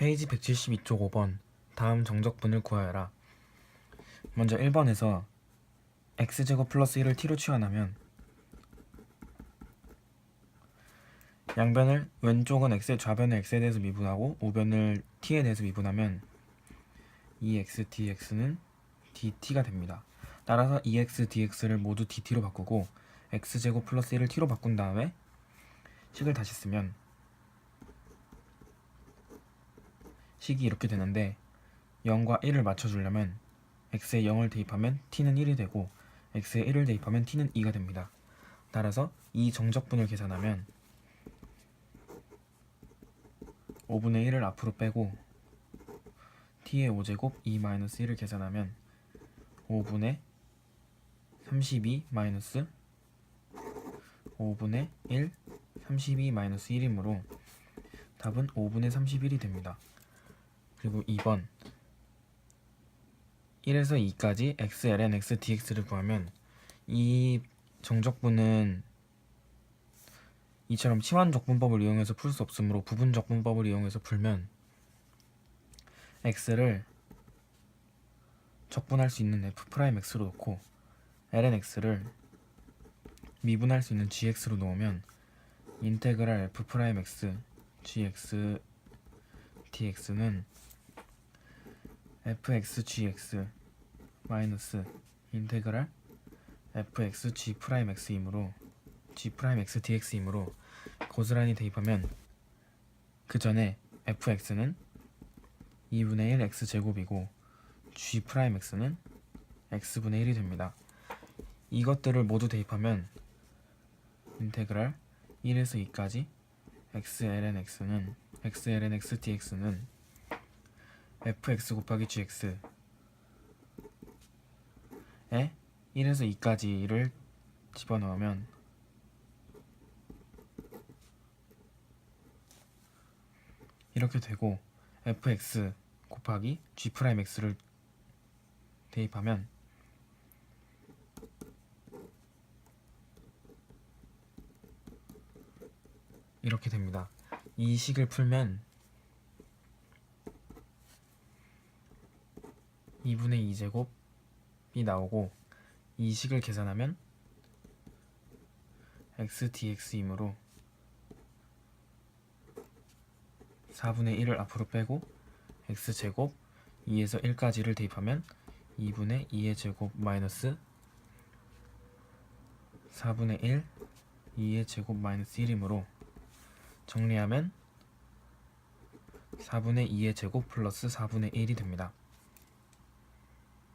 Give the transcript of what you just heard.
페이지 172쪽 5번 다음 정적분을 구하여라. 먼저 1번에서 x제곱 플러스 1을 t로 치환하면 양변을 왼쪽은 x의 좌변을 x에 대해서 미분하고 우변을 t에 대해서 미분하면 2x dx는 dt가 됩니다. 따라서 2x dx를 모두 dt로 바꾸고 x제곱 플러스 1을 t로 바꾼 다음에 식을 다시 쓰면 식이 이렇게 되는데 0과 1을 맞춰주려면 x에 0을 대입하면 t는 1이 되고 x에 1을 대입하면 t는 2가 됩니다. 따라서 이 정적분을 계산하면 5분의 1을 앞으로 빼고 t의 5제곱 2 마이너스 1을 계산하면 5분의 32 마이너스 5분의 1 32 마이너스 1이므로 답은 5분의 31이 됩니다. 그리고 2번 1에서 2까지 x, ln, x, dx를 구하면 이 정적분은 이처럼 치환 적분법을 이용해서 풀 수 없으므로 부분 적분법을 이용해서 풀면 x를 적분할 수 있는 f 프라임 x로 놓고 ln x를 미분할 수 있는 gx로 놓으면 인테그랄 f 프라임 x gx dx는 fx gx 마이너스 인테그랄 fx g 프라임 x이므로 g 프라임 x dx이므로 고스란히 대입하면 그 전에 fx는 2분의 1 x 제곱이고 g 프라임 x는 x분의 1이 됩니다. 이것들을 모두 대입하면 인테그랄 1에서 2까지 x ln x는 x ln x dx는 fx 곱하기 gx 에 1에서 2까지를 집어넣으면 이렇게 되고 fx 곱하기 g 프라임 x를 대입하면 이렇게 됩니다. 이 식을 풀면 2분의 2제곱이 나오고 이 식을 계산하면 x dx이므로 4분의 1을 앞으로 빼고 x제곱 2에서 1까지를 대입하면 2분의 2의 제곱 마이너스 4분의 1 2의 제곱 마이너스 1이므로 정리하면 4분의 2의 제곱 플러스 4분의 1이 됩니다.